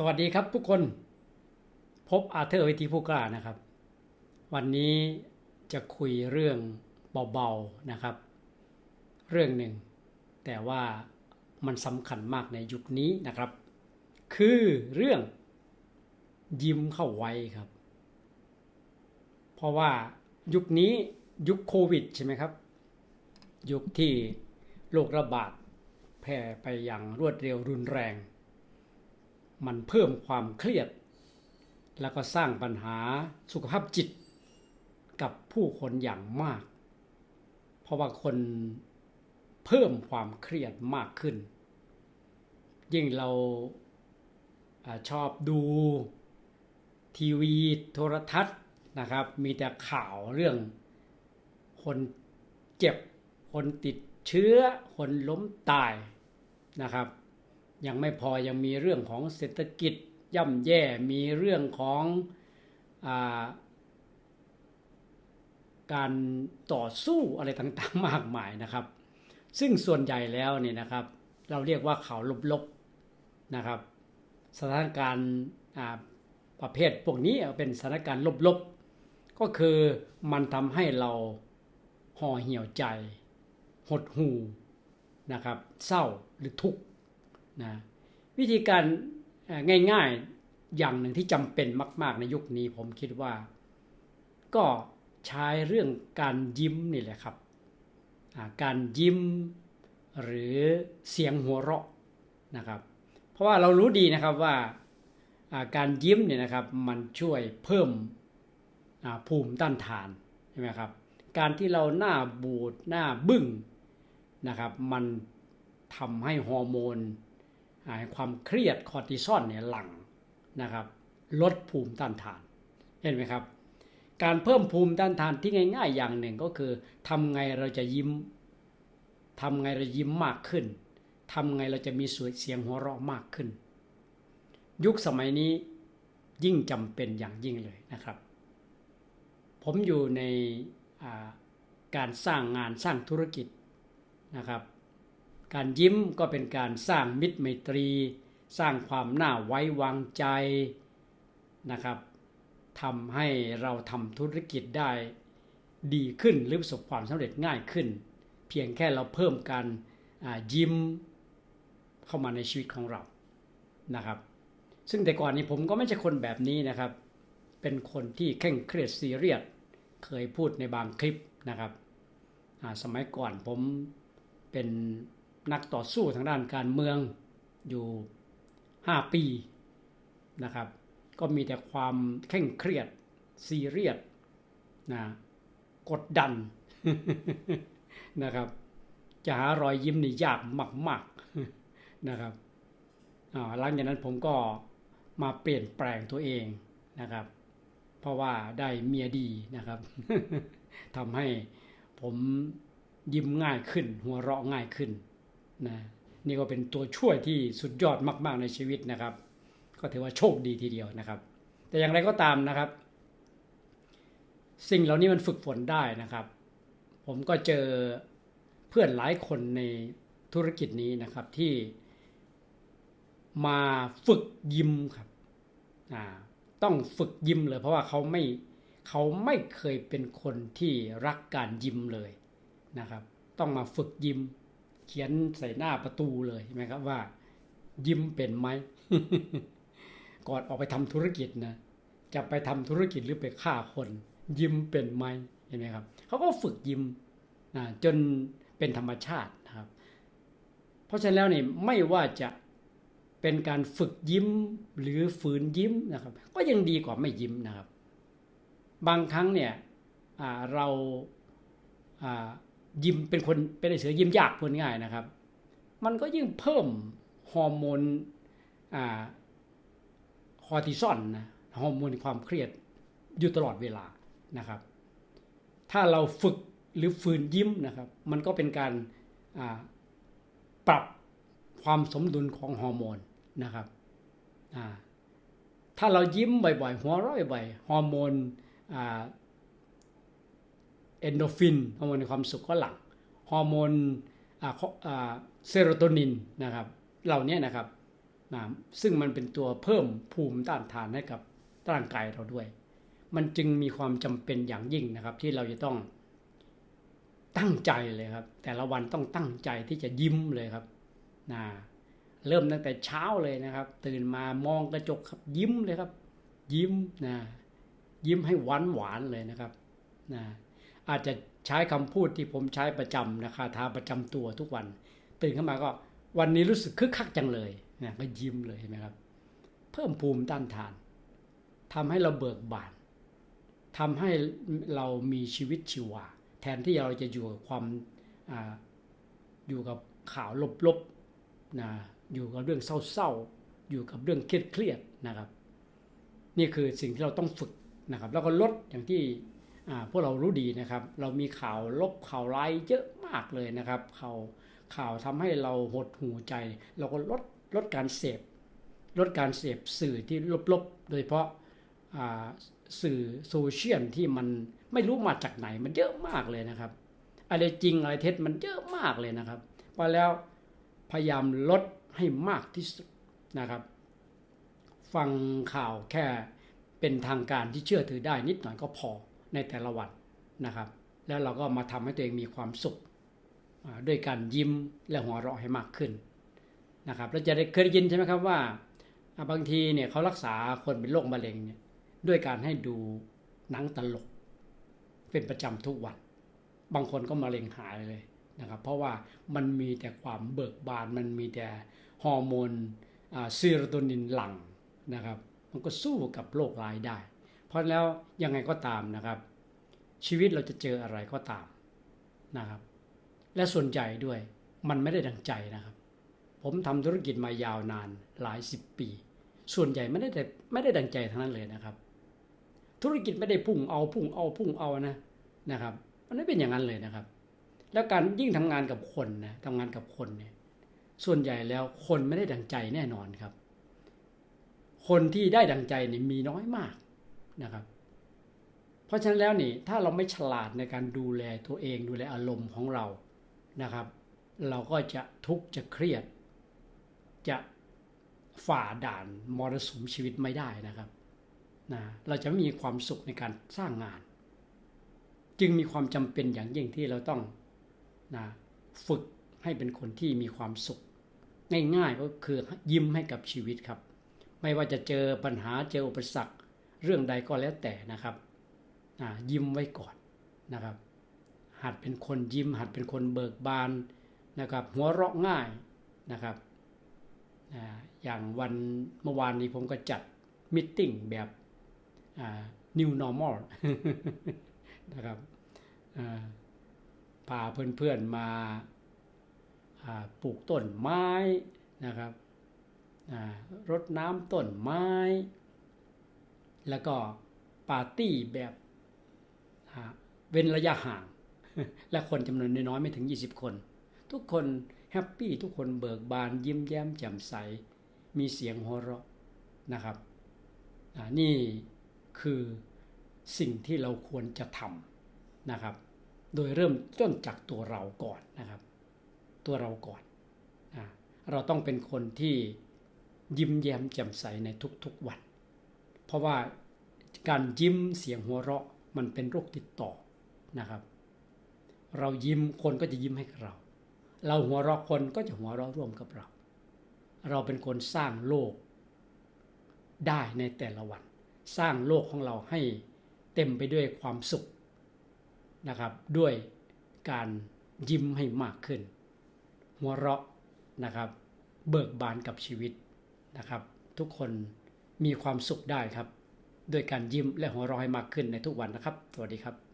สวัสดีครับทุกคนพบอาเธอร์วิธีผู้กล้านะครับ วันนี้จะคุยเรื่องเบาๆนะครับ เรื่องหนึ่ง แต่ว่ามันสำคัญมากในยุคนี้นะครับ คือเรื่องยิ้มเข้าไว้ครับ เพราะว่ายุคนี้ยุคโควิดใช่ไหมครับ ยุคที่โรคระบาดแพร่ไปอย่างรวดเร็วรุนแรง มันเพิ่มความเครียด แล้วก็สร้างปัญหาสุขภาพจิตกับผู้คนอย่างมาก เพราะว่าคนเพิ่มความเครียดมากขึ้น ยิ่งเราอาชอบดูทีวีโทรทัศน์นะครับ มีแต่ข่าวเรื่อง คนเจ็บ คนติดเชื้อ คนล้มตายนะครับ ยังไม่พอยังมีเรื่องของเศรษฐกิจย่ำแย่มีเรื่องของอาการต่อสู้อะไรต่างๆมากมายนะครับ ซึ่งส่วนใหญ่แล้วเนี่ยนะครับ เราเรียกว่าข่าวลบๆนะครับ สถานการณ์ประเภทพวกนี้เป็นสถานการณ์ลบๆ ก็คือมันทำให้เราห่อเหี่ยวใจ หดหูนะครับ เศร้าหรือทุกข์ นะวิธีการง่ายๆอย่างหนึ่งที่จำเป็นมาก ๆ ในยุคนี้ผมคิดว่า ก็ใช้เรื่องการยิ้มนี่แหละครับ การยิ้มหรือเสียงหัวเราะนะครับ เพราะว่าเรารู้ดีนะครับว่าการยิ้มเนี่ยนะครับมันช่วยเพิ่มภูมิต้านทานใช่ไหมครับ การที่เราหน้าบูดหน้าบึ้งนะครับ มันทำให้ฮอร์โมน ความเครียดคอร์ติซอลเนี่ยหลั่งนะครับลดภูมิต้านทาน เห็นไหมครับ การเพิ่มภูมิต้านทานที่ง่าย ๆ อย่างหนึ่งก็คือทำไงเราจะยิ้มทำไงเรายิ้มมากขึ้นทำไงเราจะมีสวยเสียงหัวเราะมากขึ้น ยุคสมัยนี้ยิ่งจำเป็นอย่างยิ่งเลยนะครับ ผมอยู่ในการสร้างงานสร้างธุรกิจนะครับ การยิ้มก็เป็นการสร้างมิตรไมตรี สร้างความน่าไว้วางใจนะครับทำให้เราทำธุรกิจได้ดีขึ้นหรือประสบความสำเร็จง่ายขึ้น เพียงแค่เราเพิ่มการยิ้มเข้ามาในชีวิตของเรานะครับ ซึ่งแต่ก่อนนี้ผมก็ไม่ใช่คนแบบนี้นะครับ เป็นคนที่เคร่งเครียดซีเรียสเคยพูดในบางคลิปนะครับสมัยก่อนผมเป็น นักต่อสู้ทางด้านการเมืองอยู่ 5 ปีนะครับ ก็มีแต่ความเคร่งเครียดซีเรียสนะกดดันนะครับ จะหารอยยิ้มนี่ยากมากๆนะครับหลังจากนั้นผมก็มาเปลี่ยนแปลงตัวเองนะครับ เพราะว่าได้เมียดีนะครับทำให้ผมยิ้มง่ายขึ้น หัวเราะง่ายขึ้น นะนี่ก็เป็นตัวช่วยที่สุดยอดมาก ๆในชีวิตนะครับ ก็ถือว่าโชคดีทีเดียวนะครับ แต่อย่างไรก็ตามนะครับ สิ่งเหล่านี้มันฝึกฝนได้นะครับ ผมก็เจอเพื่อนหลายคนในธุรกิจนี้นะครับที่มาฝึกยิ้มครับต้องฝึกยิ้มเลย เพราะว่าเขาไม่เขาไม่เคยเป็นคนที่รักการยิ้มเลยนะครับ ต้องมาฝึกยิ้ม เขียนใส่หน้าประตูเลยใช่ไหมครับว่า ยิ้มเป็นไหมก่อนออกไปทำธุรกิจนะจะไปทำธุรกิจหรือไปฆ่าคน ยิ้มเป็นไหมเห็นไหมครับเขาก็ฝึกยิ้มนะจนเป็นธรรมชาตินะครับ เพราะฉะนั้นแล้วเนี่ยไม่ว่าจะเป็นการฝึกยิ้มหรือฝืนยิ้มนะครับ ก็ยังดีกว่าไม่ยิ้มนะครับ บางครั้งเนี่ยเรา ยิ้มเป็นคนเป็นไอเสือยิ้มยากพูดง่ายนะครับ มันก็ยิ่งเพิ่มฮอร์โมนอ่าคอร์ติซอลนะฮอร์โมนความเครียดอยู่ตลอดเวลานะครับ ถ้าเราฝึกหรือฝืนยิ้มนะครับ มันก็เป็นการาปรับความสมดุลของฮอร์โมนนะครับถ้าเรายิ้มบ่อยๆ หัวเราะบ่อยๆฮอร์โมน เอนโดฟินฮอร์โมนในความสุขก็หลังฮอร์โมนเซโรโทนินนะครับเหล่านี้นะครับนะซึ่งมันเป็นตัวเพิ่มภูมิต้านทานให้กับร่างกายเราด้วย มันจึงมีความจำเป็นอย่างยิ่งนะครับ ที่เราจะต้องตั้งใจเลยครับ แต่ละวันต้องตั้งใจที่จะยิ้มเลยครับนะเริ่มตั้งแต่เช้าเลยนะครับ ตื่นมามองกระจกครับยิ้มเลยครับ ยิ้มนะยิ้มให้หวานหวานเลยนะครับนะ อาจจะใช้คำพูดที่ผมใช้ประจำนะคาถาประจำตัวทุกวัน ตื่นขึ้นมาก็วันนี้รู้สึกคึกคักจังเลยนะก็ยิ้มเลยเห็นไหมครับ เพิ่มภูมิต้านทานทำให้เราเบิกบานทำให้เรามีชีวิตชีวา แทนที่เราจะอยู่กับความออยู่กับข่าวลบๆนะอยู่กับเรื่องเศร้าๆ อยู่กับเรื่องเครียดๆนะครับ นี่คือสิ่งที่เราต้องฝึกนะครับ แล้วก็ลดอย่างที่ พวกเรารู้ดีนะครับ เรามีข่าวลบข่าวร้ายเยอะมากเลยนะครับข่าวข่าวทำให้เราหดหูใจ เราก็ลดลดการเสพลดการเสพสื่อที่ลบๆ โดยเฉพาะาสื่อโซเชียลที่มันไม่รู้มาจากไหนมันเยอะมากเลยนะครับ อะไรจริงอะไรเท็จมันเยอะมากเลยนะครับพราะแล้วพยายามลดให้มากที่สุดนะครับ ฟังข่าวแค่เป็นทางการที่เชื่อถือได้นิดหน่อยก็พอ ในแต่ละวันนะครับ แล้วเราก็มาทำให้ตัวเองมีความสุขด้วยการยิ้มและหัวเราะให้มากขึ้นนะครับเราจะได้เคยได้ยินใช่ไหมครับว่าบางทีเนี่ยเขารักษาคนเป็นโรคมะเร็งเนี่ยด้วยการให้ดูหนังตลก เป็นประจำทุกวัน บางคนก็มะเร็งหายเลยนะครับ เพราะว่ามันมีแต่ความเบิกบาน มันมีแต่ฮอร์โมนซีโรโทนินหลั่งนะครับ มันก็สู้กับโรคร้ายได้ เพราะแล้วยังไงก็ตามนะครับ ชีวิตเราจะเจออะไรก็ตามนะครับ และส่วนใหญ่ด้วยมันไม่ได้ดังใจนะครับ ผมทำธุรกิจมายาวนานหลายสิบปี ส่วนใหญ่ไม่ได้แต่ไม่ได้ดังใจทั้งนั้นเลยนะครับ ธุรกิจไม่ได้พุ่งเอาพุ่งเอาพุ่งเอานะนะครับ มันไม่เป็นอย่างนั้นเลยนะครับ แล้วการยิ่งทำงานกับคนนะทำงานกับคนเนี่ยส่วนใหญ่แล้วคนไม่ได้ดังใจแน่นอนครับ คนที่ได้ดังใจเนี่ยมีน้อยมาก นะครับ เพราะฉะนั้นแล้วนี่ถ้าเราไม่ฉลาดในการดูแลตัวเองดูแลอารมณ์ของเรานะครับ เราก็จะทุกข์จะเครียด จะฝ่าด่านมรสุมชีวิตไม่ได้นะครับนะเราจะไม่มีความสุขในการสร้างงาน จึงมีความจำเป็นอย่างยิ่งที่เราต้องนะฝึกให้เป็นคนที่มีความสุข ง่ายๆก็คือยิ้มให้กับชีวิตครับ ไม่ว่าจะเจอปัญหาเจออุปสรรค เรื่องใดก็แล้วแต่นะครับยิ้มไว้ก่อนนะครับ หัดเป็นคนยิ้ม หัดเป็นคนเบิกบานนะครับ หัวเราะง่ายนะครับอย่างวันเมื่อวานนี้ผมก็จัดมิทติ้งแบบ new normal นะครับพาเพื่อนๆมาปลูกต้นไม้นะครับรดน้ำต้นไม้ แล้วก็ปาร์ตี้แบบเว้นระยะห่าง และคนจำนวนน้อยๆไม่ถึง 20 คน ทุกคนแฮปปี้ทุกคนเบิกบานยิ้มแย้มแจ่มใส มีเสียงหัวเราะนะครับนี่คือสิ่งที่เราควรจะทำนะครับ โดยเริ่มต้นจากตัวเราก่อนนะครับ ตัวเราก่อนอ่าเราต้องเป็นคนที่ยิ้มแย้มแจ่มใสในทุกๆวัน เพราะว่าการยิ้มเสียงหัวเราะมันเป็นโรคติดต่อนะครับ เรายิ้มคนก็จะยิ้มให้เรา เราหัวเราะคนก็จะหัวเราะร่วมกับเรา เราเป็นคนสร้างโลกได้ในแต่ละวัน สร้างโลกของเราให้เต็มไปด้วยความสุขนะครับ ด้วยการยิ้มให้มากขึ้น หัวเราะนะครับ เบิกบานกับชีวิตนะครับ ทุกคน มีความสุขได้ครับด้วยการยิ้มและหัวเราะให้มากขึ้นในทุกวันนะครับ สวัสดีครับ